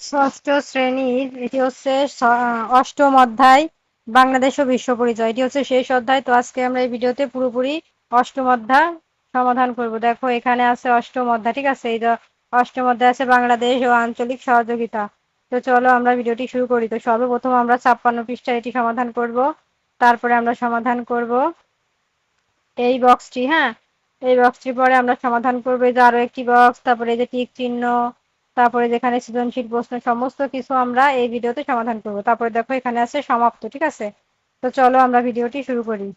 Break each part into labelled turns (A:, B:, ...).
A: ষষ্ঠ শ্রেণির, এটি হচ্ছে অষ্টম অধ্যায়, বাংলাদেশ ও বিশ্ব পরিচয়। এটি হচ্ছে শেষ অধ্যায়, তো আজকে আমরা এই ভিডিওতে পুরোপুরি অষ্টম অধ্যায় সমাধান করব। দেখো, এখানে আছে অষ্টম অধ্যায়, ঠিক আছে? এই অষ্টম অধ্যায় আছে বাংলাদেশ ও আঞ্চলিক সহযোগিতা। তো চলো আমরা ভিডিওটি শুরু করি। তো সর্বপ্রথম আমরা ছাপ্পান্ন পৃষ্ঠা এটি সমাধান করব। তারপরে আমরা সমাধান করব এই বক্সটি হ্যাঁ? এই বক্সটির পরে আমরা সমাধান করব। এই যে আরও একটি বক্স তারপরে এই যে টিক চিহ্ন তারপরে যেখানে সৃজনশীল প্রশ্ন সমস্ত কিছু আমরা এই ভিডিওতে সমাধান করব। তারপরে দেখো এখানে আছে সমাপ্ত, ঠিক আছে? তো চলো আমরা ভিডিওটি শুরু করি।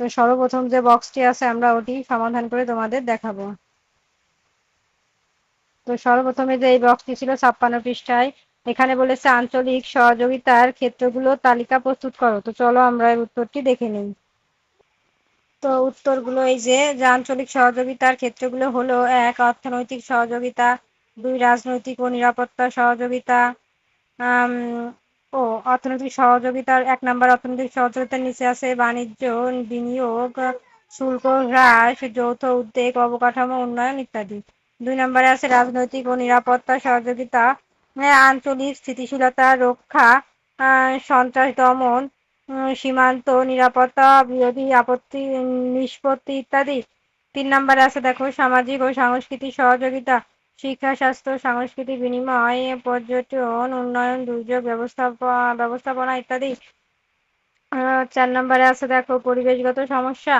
A: তো সর্বপ্রথম যে বক্সটি আছে আমরা ওটি সমাধান করে তোমাদের দেখাবো। তো সর্বপ্রথমে যে এই বক্সটি ছিল ছাপ্পান্ন পৃষ্ঠায়, এখানে বলেছে আঞ্চলিক সহযোগিতার ক্ষেত্রগুলো তালিকা প্রস্তুত করো। তো চলো আমরা উত্তরটি দেখে নিই। তো উত্তরগুলো এই যে আঞ্চলিক সহযোগিতার ক্ষেত্রগুলো হলো, এক, অর্থনৈতিক সহযোগিতা দুই রাজনৈতিক ও নিরাপত্তা সহযোগিতা ও অর্থনৈতিক সহযোগিতার এক নম্বর অর্থনৈতিক সহযোগিতার নিচে আছে বাণিজ্য, বিনিয়োগ, শুল্ক, হ্রাস, যৌথ উদ্যোগ, অবকাঠামো, উন্নয়ন ইত্যাদি। দুই নম্বরে আছে রাজনৈতিক ও নিরাপত্তা সহযোগিতা আঞ্চলিক স্থিতিশীলতা, রক্ষা সন্ত্রাস দমন সীমান্ত নিরাপত্তা, বিরোধী আপত্তি, নিষ্পত্তি ইত্যাদি। তিন নম্বরে আছে দেখো সামাজিক ও সাংস্কৃতিক সহযোগিতা। শিক্ষা, স্বাস্থ্য, সংস্কৃতি, বিনিময়, পর্যটন, উন্নয়ন, দুর্যোগ ব্যবস্থাপনা ব্যবস্থাপনা ইত্যাদি। চার নম্বরে আছে দেখো, পরিবেশগত সমস্যা।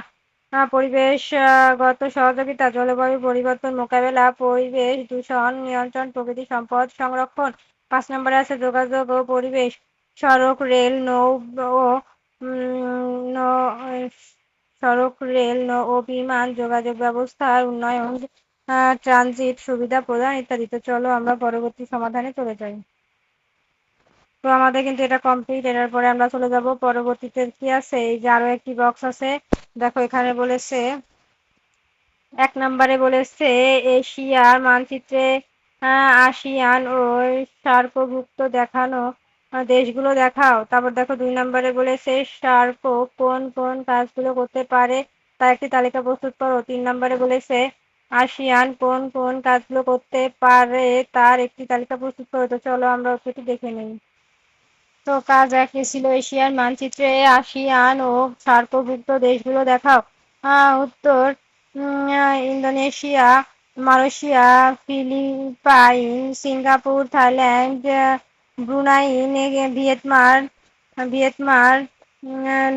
A: পরিবেশগত সহযোগিতা, জলবায়ু পরিবর্তন, মোকাবেলা, পরিবেশ দূষণ, নিয়ন্ত্রণ, প্রকৃতি সম্পদ সংরক্ষণ। পাঁচ নম্বরে আছে যোগাযোগ ও পরিবেশ। সড়ক, রেল, নৌ ও সড়ক, রেল ও বিমান যোগাযোগ ব্যবস্থার উন্নয়ন। ট্রানজিট সুবিধা প্রদান ইত্যাদি। তো চলো আমরা পরবর্তী সমাধানে চলে যাই। তো আমাদের কিন্তু এটা কমপ্লিট এটার পরে আমরা চলে যাব। পরবর্তীতে কি আছে? এই যে আরও একটি বক্স আছে। দেখো, এখানে বলেছে, এক নম্বরে বলেছে, এশিয়ার মানচিত্রে আসিয়ান ও সার্কভুক্ত দেখানো দেশগুলো দেখাও। তারপর দেখো, দুই নম্বরে বলেছে, সার্ক কোন কোন কাজগুলো করতে পারে তার একটি তালিকা প্রস্তুত করো। তিন নম্বরে বলেছে আসিয়ান কোন কোন কাজগুলো করতে পারে তার একটি তালিকা প্রস্তুত করো। তো চলো আমরা ওটি দেখে নিই। তো কাজ একই ছিল এশিয়ার মানচিত্রে। আসিয়ান ও সার্কভুক্ত দেশগুলো দেখাও। উত্তর Indonesia, Malaysia, Philippines, Singapore, Thailand Brunei Vietnam Vietnam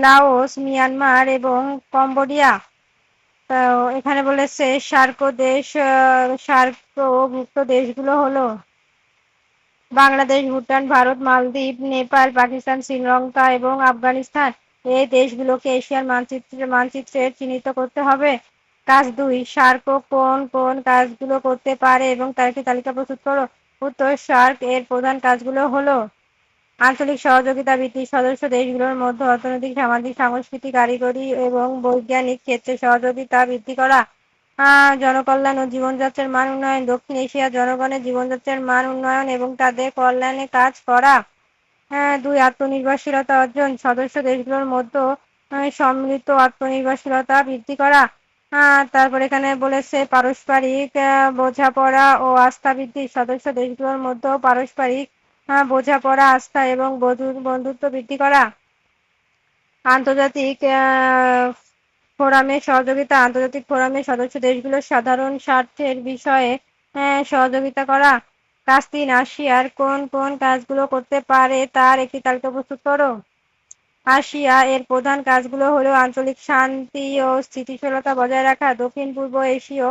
A: Laos, Myanmar এবং কম্বোডিয়া। এখানে বলেছে, সার্ক দেশ সার্কভুক্ত দেশগুলো হলো বাংলাদেশ, ভুটান, ভারত, মালদ্বীপ, নেপাল, পাকিস্তান, শ্রীলঙ্কা এবং আফগানিস্তান। এই দেশগুলোকে এশিয়ার মানচিত্রে মানচিত্রে চিহ্নিত করতে হবে। কাজ দুই, সার্ক কোন কোন কাজগুলো করতে পারে এবং তার একটি তালিকা প্রস্তুত করো। উত্তর, সার্ক এর প্রধান কাজগুলো হলো আঞ্চলিক সহযোগিতা ভিত্তিক সদস্য দেশগুলোর মধ্যে অর্থনৈতিক, সামাজিক, সাংস্কৃতিক, কারিগরি এবং বৈজ্ঞানিক ক্ষেত্রে সহযোগিতা বৃদ্ধি করা জনকল্যাণ ও জীবনযাত্রার মান উন্নয়ন, দক্ষিণ এশিয়ার জনগণের জীবনযাত্রার মান উন্নয়ন এবং তাদের কল্যাণে কাজ করা দুই আত্মনির্ভরশীলতা অর্জন, সদস্য দেশগুলোর মধ্যে সম্মিলিত আত্মনির্ভরশীলতা বৃদ্ধি করা তারপর এখানে বলেছে পারস্পরিক বোঝাপড়া ও আস্থা বৃদ্ধি সদস্য দেশগুলোর মধ্যে পারস্পরিক বোঝাপড়া, আস্থা এবং বন্ধুত্ব বৃদ্ধি করা। আন্তর্জাতিক ফোরামে সহযোগিতা, আন্তর্জাতিক ফোরামের সদস্য দেশগুলোর সাধারণ স্বার্থের বিষয়ে সহযোগিতা করা। কাজ তিন, আসিয়ার কোন কোন কাজগুলো করতে পারে তার একটি তালিকা প্রস্তুত করো। আসিয়া এর প্রধান কাজগুলো হলো আঞ্চলিক শান্তি ও স্থিতিশীলতা বজায় রাখা দক্ষিণ পূর্ব এশীয়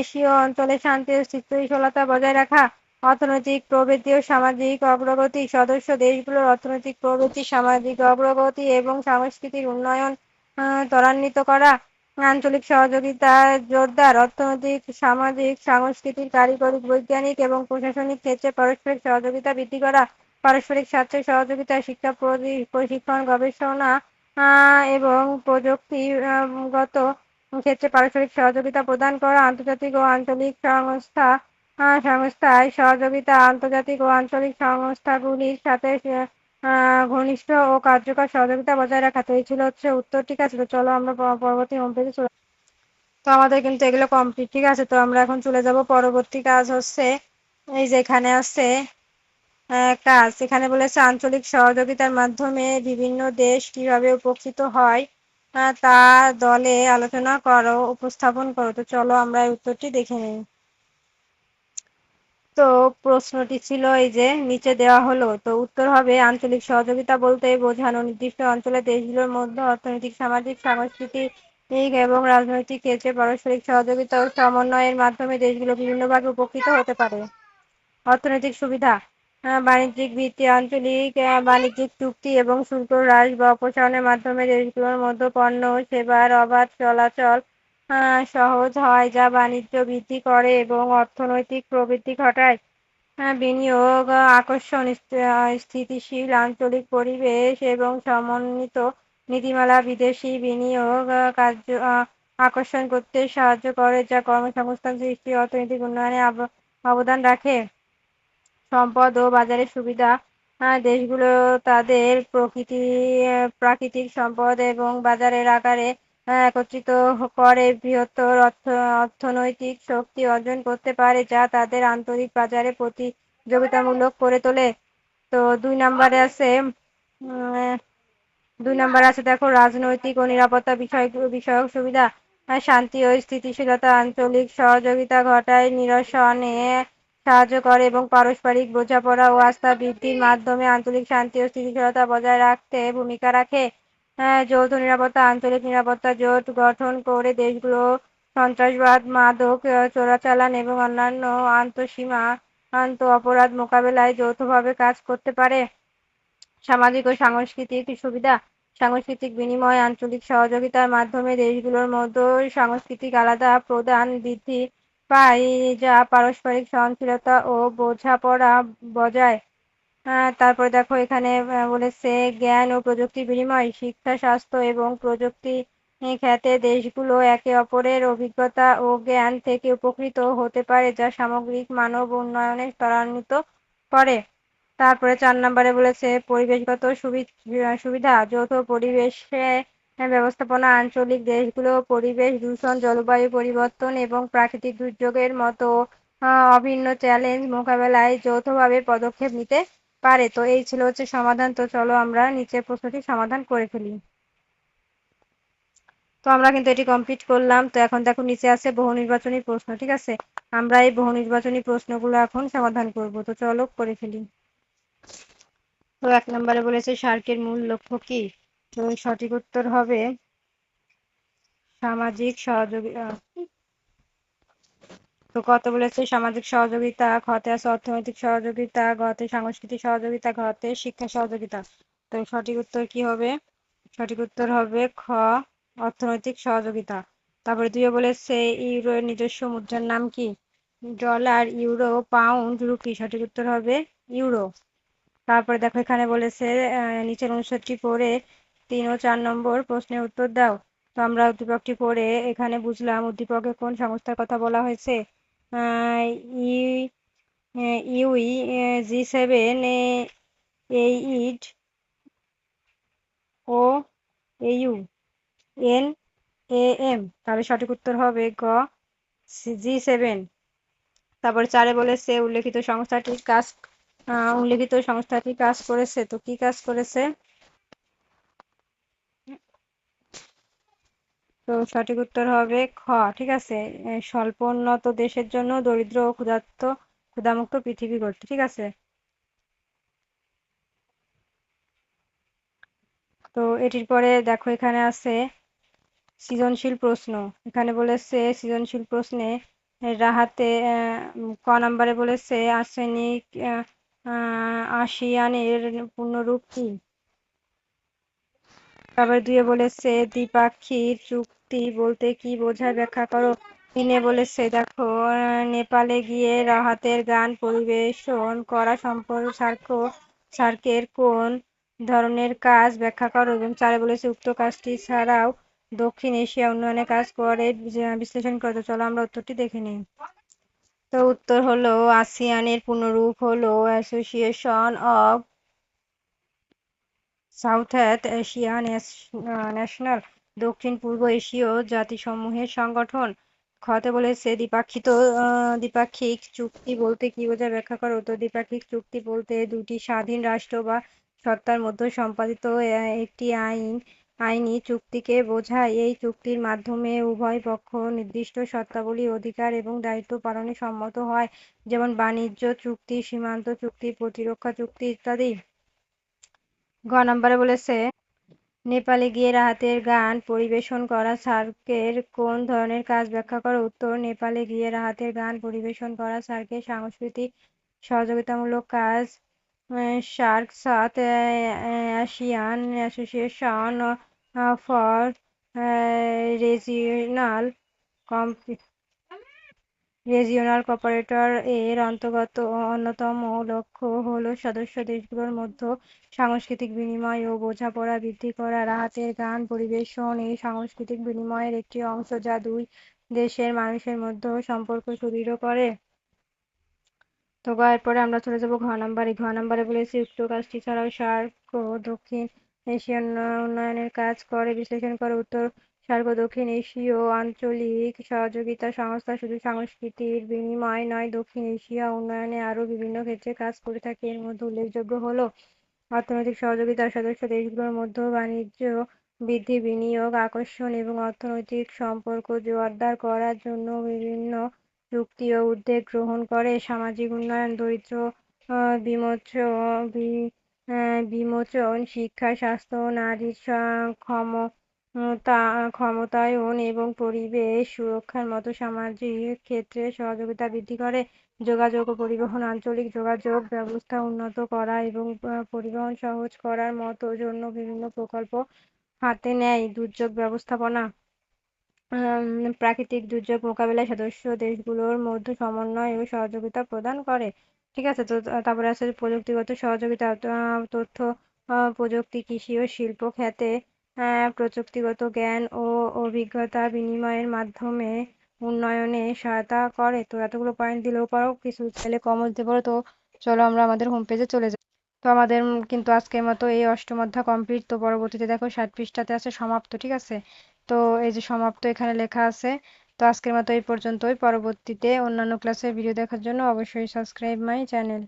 A: এশীয় অঞ্চলে শান্তি ও স্থিতিশীলতা বজায় রাখা। অর্থনৈতিক প্রবৃদ্ধি ও সামাজিক অগ্রগতি। সদস্য দেশগুলোর অর্থনৈতিক প্রবৃদ্ধি সামাজিক অগ্রগতি এবং সাংস্কৃতিক উন্নয়ন ত্বরান্বিত করা। আঞ্চলিক সহযোগিতা জোরদার। অর্থনৈতিক, সামাজিক, সাংস্কৃতিক কারিগরি বৈজ্ঞানিক এবং প্রশাসনিক ক্ষেত্রে পারস্পরিক সহযোগিতা বৃদ্ধি করা। পারস্পরিক স্বার্থে সহযোগিতা, শিক্ষা প্রশিক্ষণ, গবেষণা এবং প্রযুক্তিগত ক্ষেত্রে পারস্পরিক সহযোগিতা প্রদান করা। আন্তর্জাতিক ও আঞ্চলিক সংস্থা সংস্থায় সহযোগিতা, আন্তর্জাতিক ও আঞ্চলিক সংস্থাগুলির সাথে ঘনিষ্ঠ ও কার্যকর সহযোগিতা বজায় রাখা। তো এই ছিল হচ্ছে উত্তর, ঠিক আছে? তো চলো আমরা পরবর্তী হোম পেজে চলে তো আমাদের কিন্তু এগুলো কমপ্লিট ঠিক আছে? তো আমরা এখন চলে যাব পরবর্তী কাজ হচ্ছে, এই যে এখানে আছে কাজ। এখানে বলেছে আঞ্চলিক সহযোগিতার মাধ্যমে বিভিন্ন দেশ কীভাবে উপকৃত হয় তা দলে আলোচনা করো, উপস্থাপন করো। তো চলো আমরা এই উত্তরটি দেখে নিই। তো প্রশ্নটি ছিল এই যে, নিচে দেওয়া হলো। তো উত্তর হবে, আঞ্চলিক সহযোগিতা বলতে বোঝানো নির্দিষ্ট অঞ্চলের দেশগুলোর মধ্যে অর্থনৈতিক, সামাজিক, সাংস্কৃতিক এবং রাজনৈতিক ক্ষেত্রে পারস্পরিক সহযোগিতা ও সমন্বয়ের মাধ্যমে দেশগুলো বিভিন্নভাবে উপকৃত হতে পারে। অর্থনৈতিক সুবিধা বাণিজ্যিক ভিত্তি, আঞ্চলিক বাণিজ্যিক চুক্তি এবং শুল্ক হ্রাস বা অপসারণের মাধ্যমে দেশগুলোর মধ্যে পণ্য সেবার অবাধ চলাচল সহজ হয় যা বাণিজ্য বৃদ্ধি করে এবং অর্থনৈতিক প্রবৃদ্ধি ঘটায়। বিনিয়োগ আকর্ষণ স্থিতিশীল আঞ্চলিক পরিবেশ এবং সমন্বিত নীতিমালা বিদেশি বিনিয়োগ কার্য, আকর্ষণ করতে সাহায্য করে যা কর্মসংস্থান সৃষ্টি, অর্থনৈতিক উন্নয়নে অবদান রাখে। সম্পদ ও বাজারের সুবিধা দেশগুলো তাদের প্রকৃতি, প্রাকৃতিক সম্পদ এবং বাজারের আকারে একত্রিত করে বৃহত্তর অর্থ, অর্থনৈতিক শক্তি অর্জন করতে পারে, যা তাদের আন্তরিক বাজারে প্রতিযোগিতামূলক করে তোলে। তো দুই নম্বরে আছে দুই নম্বর আছে দেখো, রাজনৈতিক ও নিরাপত্তা বিষয়, বিষয়ক সুবিধা। শান্তি ও স্থিতিশীলতা, আঞ্চলিক সহযোগিতা ঘটায়, নিরসনে সাহায্য করে এবং পারস্পরিক বোঝাপড়া ও আস্থা বৃদ্ধির মাধ্যমে আঞ্চলিক শান্তি ও স্থিতিশীলতা বজায় রাখতে ভূমিকা রাখে। যৌথ নিরাপত্তা, আঞ্চলিক নিরাপত্তা জোট গঠন করে দেশগুলো সন্ত্রাসবাদ, মাদক চোরাচালান এবং অন্যান্য আন্তঃসীমা, আন্ত অপরাধ মোকাবেলায় যৌথভাবে কাজ করতে পারে। সামাজিক ও সাংস্কৃতিক সুবিধা, সাংস্কৃতিক বিনিময়, আঞ্চলিক সহযোগিতার মাধ্যমে দেশগুলোর মধ্যে সাংস্কৃতিক আলাদা প্রদান বৃদ্ধি পায়, যা পারস্পরিক সহনশীলতা ও বোঝাপড়া বজায় তারপরে দেখো এখানে বলেছে জ্ঞান ও প্রযুক্তি বিনিময়, শিক্ষা, স্বাস্থ্য এবং প্রযুক্তি খ্যাতে দেশগুলো একে অপরের অভিজ্ঞতা ও জ্ঞান থেকে উপকৃত হতে পারে, যা সামগ্রিক মানব উন্নয়নে ত্বরান্বিত করে। তারপরে চার নম্বরে বলেছে, পরিবেশগত সুবিধা, যৌথ পরিবেশে ব্যবস্থাপনা, আঞ্চলিক দেশগুলো পরিবেশ দূষণ, জলবায়ু পরিবর্তন এবং প্রাকৃতিক দুর্যোগের মতো অভিন্ন চ্যালেঞ্জ মোকাবেলায় যৌথভাবে পদক্ষেপ নিতে পারে। তো এই ছিল হচ্ছে সমাধান। তো চলো আমরা নিচের প্রশ্নটি সমাধান করে ফেলি। তো আমরা কিন্তু এটি কমপ্লিট করলাম। তো এখন দেখো নিচে আছে বহু নির্বাচনী প্রশ্ন, ঠিক আছে? আমরা এই বহু নির্বাচনী প্রশ্নগুলো এখন সমাধান করব। তো চলো করে ফেলি। তো এক নম্বরে বলেছে, সার্কের মূল লক্ষ্য কি? তো সঠিক উত্তর হবে সামাজিক সহযোগিতা তো কত বলেছে সামাজিক সহযোগিতা, ঘতে আছে অর্থনৈতিক সহযোগিতা, ঘতে সাংস্কৃতিক সহযোগিতা, ঘতে শিক্ষা সহযোগিতা। তো সঠিক উত্তর কি হবে? সঠিক উত্তর হবে খ, অর্থনৈতিক সহযোগিতা। তারপরে দুইয়ে বলেছে, ইউরোর নিজস্ব মুদ্রার নাম কি? Dollar, euro, pound, rupee. সঠিক উত্তর হবে ইউরো। তারপরে দেখো এখানে বলেছে নিচের অনুচ্ছেদটি পড়ে তিন ও চার নম্বর প্রশ্নের উত্তর দাও। তো আমরা উদ্দীপকটি পড়ে এখানে বুঝলাম উদ্দীপকে কোন সংস্থার কথা বলা হয়েছে। ইউই জি, সেভেন এইট ও এইউ এন, এ, এম। তাহলে সঠিক উত্তর হবে গ জি, সেভেন। তারপর চারে বলেছে উল্লেখিত সংস্থাটি কাজ উল্লেখিত সংস্থাটি কাজ করেছে, তো কি কাজ করেছে? তো সঠিক উত্তর হবে খ, ঠিক আছে? স্বল্প উন্নত দেশের জন্য দরিদ্র ও ক্ষুধার্ত, ক্ষুধামুক্ত পৃথিবী গড়তে, ঠিক আছে? তো এটির পরে দেখো এখানে আছে সৃজনশীল প্রশ্ন। এখানে বলেছে সৃজনশীল প্রশ্নে রাহাতে ক নাম্বারে বলেছে আর্সেনিক আসিয়ানের পূর্ণরূপ কি? তারপরে দুয়ে বলেছে দ্বিপাক্ষিক চুক্তি বলতে কি বোঝায় ব্যাখ্যা করো? তিনে বলেছে, দেখো, নেপালে গিয়ে রাহাতের গান পরিবেশন করা সম্পর্ক সার্ক, সার্কের কোন ধরনের কাজ ব্যাখ্যা করো? এবং চারে বলেছে, উক্ত কাজটি ছাড়াও দক্ষিণ এশিয়া উন্নয়নে কাজ করে বিশ্লেষণ করতে চলো আমরা উত্তরটি দেখে নিই। তো উত্তর হলো, আসিয়ানের পূর্ণরূপ হলো association of South Asia national দক্ষিণ পূর্ব এশীয় জাতিসমূহের সংগঠন। খতে বলেছে দ্বিপাক্ষিক দ্বিপাক্ষিক চুক্তি বলতে কি বোঝায়? ব্যাখ্যা করো। তো দ্বিপাক্ষিক চুক্তি বলতে দুটি স্বাধীন রাষ্ট্র বা সত্তার মধ্যে সম্পাদিত একটি আইন, আইনি চুক্তিকে বোঝায়। এই চুক্তির মাধ্যমে উভয় পক্ষ নির্দিষ্ট শর্তাবলী অধিকার এবং দায়িত্ব পালনে সম্মত হয়, যেমন বাণিজ্য চুক্তি, সীমান্ত চুক্তি, প্রতিরক্ষা চুক্তি ইত্যাদি। ঘ নম্বরে বলেছে নেপালে গিয়ে রাহাতের গান পরিবেশন করা, সার্কের কোন ধরনের কাজ ব্যাখ্যা করো? উত্তর, নেপালে গিয়ে রাহাতের গান পরিবেশন করা, সার্কের সাংস্কৃতিক সহযোগিতামূলক কাজ SAARC south Asian association for regional regional regional cooperator এর অন্তর্গত অন্যতম লক্ষ্য হল সদস্য দেশগুলোর মধ্যে সাংস্কৃতিক বিনিময় ও বোঝাপড়া বৃদ্ধি করা। রাহাতের গান পরিবেশন এই সাংস্কৃতিক বিনিময়ের একটি অংশ যা দুই দেশের মানুষের মধ্যে সম্পর্ক সুদৃঢ় করে। তো এরপরে আমরা চলে যাব ঘ নাম্বারে। ঘ নাম্বারে বলেছি, উক্ত কাজটি ছাড়াও সার্ক ও দক্ষিণ এশিয়ান উন্নয়নের কাজ করে, বিশ্লেষণ করে, উত্তর সার্ক দক্ষিণ এশীয় আঞ্চলিক সহযোগিতা সংস্থা শুধু সংস্কৃতির বিনিময় নয়, দক্ষিণ এশিয়া উন্নয়নে আরও বিভিন্ন ক্ষেত্রে কাজ করে থাকে। এর মধ্যে উল্লেখযোগ্য হলো অর্থনৈতিক সহযোগিতা সদস্য দেশগুলোর মধ্যে বাণিজ্য বৃদ্ধি, বিনিয়োগ, আকর্ষণ এবং অর্থনৈতিক সম্পর্ক জোরদার করার জন্য বিভিন্ন চুক্তি ও উদ্যোগ গ্রহণ করে। সামাজিক উন্নয়ন, দরিদ্র বিমোচন বিমোচন, শিক্ষা, স্বাস্থ্য নারীর ক্ষম ক্ষমতায়ন এবং পরিবেশ সুরক্ষার মতো সামাজিক ক্ষেত্রে সহযোগিতা বৃদ্ধি করে। যোগাযোগ ও পরিবহন, আঞ্চলিক যোগাযোগ ব্যবস্থা উন্নত করা এবং পরিবহন সহজ করার মতো জন্য বিভিন্ন প্রকল্প হাতে নেয়। দুর্যোগ ব্যবস্থাপনা প্রাকৃতিক দুর্যোগ মোকাবিলায় সদস্য দেশগুলোর মধ্যে সমন্বয় ও সহযোগিতা প্রদান করে। ঠিক আছে, তো তারপরে আছে প্রযুক্তিগত সহযোগিতা তথ্য প্রযুক্তি, কৃষি ও শিল্প খাতে প্রযুক্তিগত জ্ঞান ও অভিজ্ঞতা বিনিময়ের মাধ্যমে উন্নয়নে সহায়তা করে। তো এতগুলো পয়েন্ট দিলেও পারো, কিছু চাইলে কমও দিতে পারো। তো চলো আমরা আমাদের হোম পেজে চলে যাই। তো আমাদের কিন্তু আজকের মতো এই অষ্টম অধ্যায় কমপ্লিট তো পরবর্তীতে দেখো ষাট পৃষ্ঠাতে আছে সমাপ্ত, ঠিক আছে? তো এই যে সমাপ্ত এখানে লেখা আছে। তো আজকের মতো এই পর্যন্তই। পরবর্তীতে অন্যান্য ক্লাসের ভিডিও দেখার জন্য অবশ্যই সাবস্ক্রাইব মাই চ্যানেল